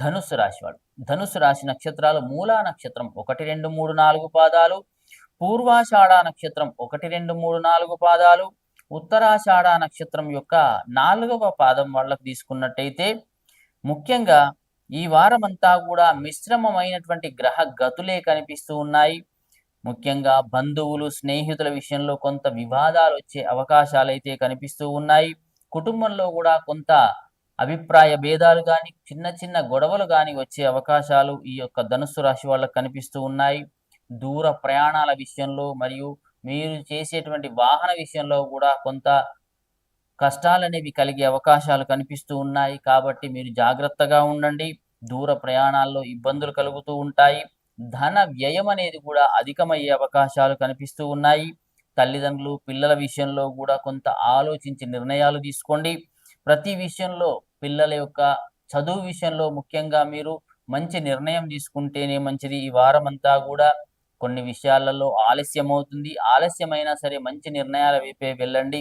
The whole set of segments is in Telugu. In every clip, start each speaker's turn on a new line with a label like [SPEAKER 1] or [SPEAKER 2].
[SPEAKER 1] ధనుస్సు రాశివాడు. ధనుస్సు రాశి నక్షత్రాలు మూలా నక్షత్రం ఒకటి రెండు మూడు నాలుగు పాదాలు. పూర్వాషాఢ నక్షత్రం ఒకటి రెండు మూడు నాలుగు పాదాలు. ఉత్తరాషాఢ నక్షత్రం యొక్క నాలుగవ పాదం వాళ్ళకు తీసుకున్నట్టయితే ముఖ్యంగా ఈ వారమంతా కూడా మిశ్రమమైనటువంటి గ్రహ గతులే కనిపిస్తూ ఉన్నాయి. ముఖ్యంగా బంధువులు స్నేహితుల విషయంలో కొంత వివాదాలు వచ్చే అవకాశాలు అయితే కనిపిస్తూ ఉన్నాయి. కుటుంబంలో కూడా కొంత అభిప్రాయ భేదాలు కానీ చిన్న చిన్న గొడవలు కానీ వచ్చే అవకాశాలు ఈ యొక్క ధనుస్సు రాశి వాళ్ళకు కనిపిస్తూ ఉన్నాయి. దూర ప్రయాణాల విషయంలో మరియు మీరు చేసేటువంటి వాహన విషయంలో కూడా కొంత కష్టాలు అనేవి కలిగే అవకాశాలు కనిపిస్తూ ఉన్నాయి. కాబట్టి మీరు జాగ్రత్తగా ఉండండి. దూర ప్రయాణాల్లో ఇబ్బందులు కలుగుతూ ఉంటాయి. ధన వ్యయం అనేది కూడా అధికమయ్యే అవకాశాలు కనిపిస్తూ ఉన్నాయి. తల్లిదండ్రులు పిల్లల విషయంలో కూడా కొంత ఆలోచించి నిర్ణయాలు తీసుకోండి. ప్రతి విషయంలో పిల్లల యొక్క చదువు విషయంలో ముఖ్యంగా మీరు మంచి నిర్ణయం తీసుకుంటేనే మంచిది. ఈ వారమంతా కూడా కొన్ని విషయాలలో ఆలస్యం అవుతుంది ఆలస్యమైనా సరే మంచి నిర్ణయాల వైపే వెళ్ళండి.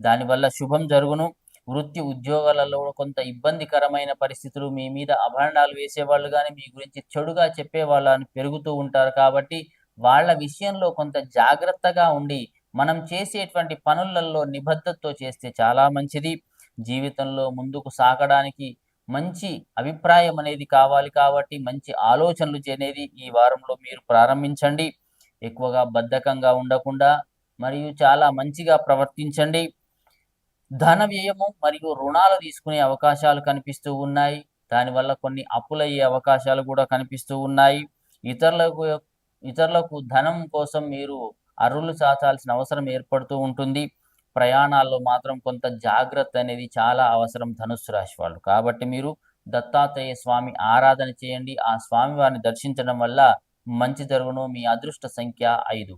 [SPEAKER 1] దానివల్ల శుభం జరుగును. వృత్తి ఉద్యోగాలలో కొంత ఇబ్బందికరమైన పరిస్థితులు మీ మీద అభరణాలు వేసేవాళ్ళు కానీ మీ గురించి చెడుగా చెప్పే వాళ్ళని పెరుగుతూ ఉంటారు కాబట్టి వాళ్ళ విషయంలో కొంత జాగ్రత్తగా ఉండి మనం చేసేటువంటి పనులలో నిబద్ధతతో చేస్తే చాలా మంచిది. జీవితంలో ముందుకు సాగడానికి మంచి అభిప్రాయం అనేది కావాలి కాబట్టి మంచి ఆలోచనలు చేనేది ఈ వారంలో మీరు ప్రారంభించండి. ఎక్కువగా బద్ధకంగా ఉండకుండా మరియు చాలా మంచిగా ప్రవర్తించండి. ధన వ్యయము మరియు రుణాలు తీసుకునే అవకాశాలు కనిపిస్తూ ఉన్నాయి. దానివల్ల కొన్ని అప్పులయ్యే అవకాశాలు కూడా కనిపిస్తూ ఉన్నాయి. ఇతరులకు ఇతరులకు ధనం కోసం మీరు అర్రులు చాచాల్సిన అవసరం ఏర్పడుతూ ఉంటుంది. ప్రయాణాల్లో మాత్రం కొంత జాగ్రత్త అనేది చాలా అవసరం ధనుస్సు రాశి వాళ్ళు. కాబట్టి మీరు దత్తాత్రేయ స్వామి ఆరాధన చేయండి. ఆ స్వామి వారిని దర్శించడం వల్ల మంచి జరుగును. మీ అదృష్ట సంఖ్య ఐదు.